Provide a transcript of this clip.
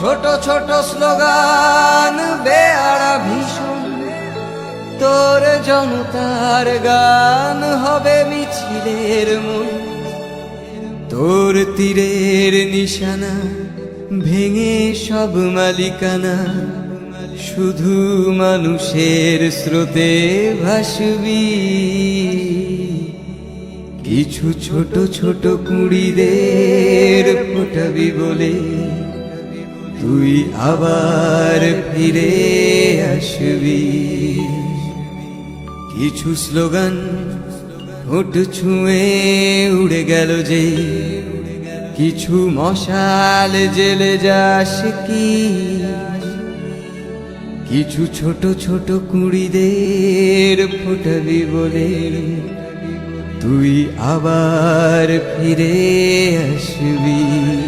ছোট ছোট স্লোগান বেয়ারা ভীষণ। তোর জনতার গান হবে মিছিলের মন তোর তীরের নিশানা ভেঙে সব মালিকানা। শুধু মানুষের স্রোতে ভাসবি। কিছু ছোট ছোট কুড়িদের ফোটাবি বলে তুই আবার ফিরে আসবি। কিছু স্লোগান ঠোঁট ছুঁয়ে উড়ে গেল যে, কিছু মশাল জেলে যাস কি? কিছু ছোট ছোট কুড়িদের ফোটাবি বলে, তুই আবার ফিরে আসবি।